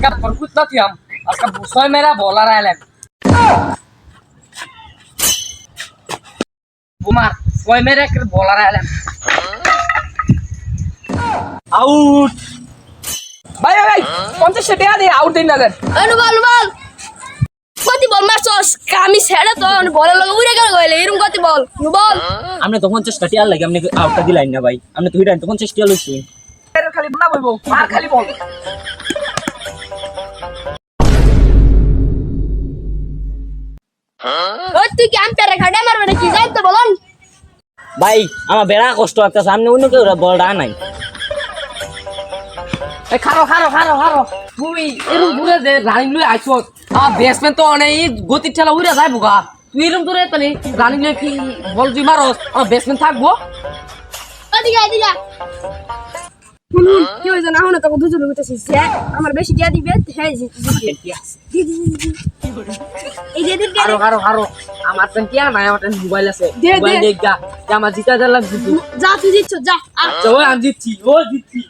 আজকে প্রকুত থিয়াম আজকে বুসয় মেরা বলার আইলেন বুমার ছয় মেরে একটা বলার আইলেন আউট ভাই ভাই পঞ্চাশ টাকা দিয়ে আউট দিন না দেন। বল বল কতি বল মারছস আমি ছেড়ে তো বলে লগে উড়ে গেল গইলে এরকম কতি বল। নু বল আপনি তো পঞ্চাশ টাকা লাগে আপনি আউটটা দিলেন না ভাই। আপনি তো হিরান তো পঞ্চাশ টাকা লইছি খালি বলব আর খালি বল। ওই তুই কি আম্পায়ারে খাডা মারবে নাকি? যাই তো বলন। ভাই আমার বেড়া কষ্ট আছে সামনে অন্য কেউ বলটা নাই। খারো খারো খারো খারো। তুমি এরকম দূরে যে রানিং লই আইছো আমার ব্যাটসম্যান তো অনেক গতির ঠেলা উড়ে যায় বুগা তুই এরকম দূরে তানি রানিং লই কি বল তুই মারস আমার ব্যাটসম্যান থাকব? ওদিকে হুন কি হইছে না হন দুজন উঠেছি আমার বেশি দিয়া দিবে? হ্যাঁ এই যে দিন আমার কি? নাই আমার মোবাইল আছে। মোবাইল। দেখ আমার জিতা যা যা তুই দিচ্ছ যা আচ্ছা ওই আমি জিতছি। ও জিতছি।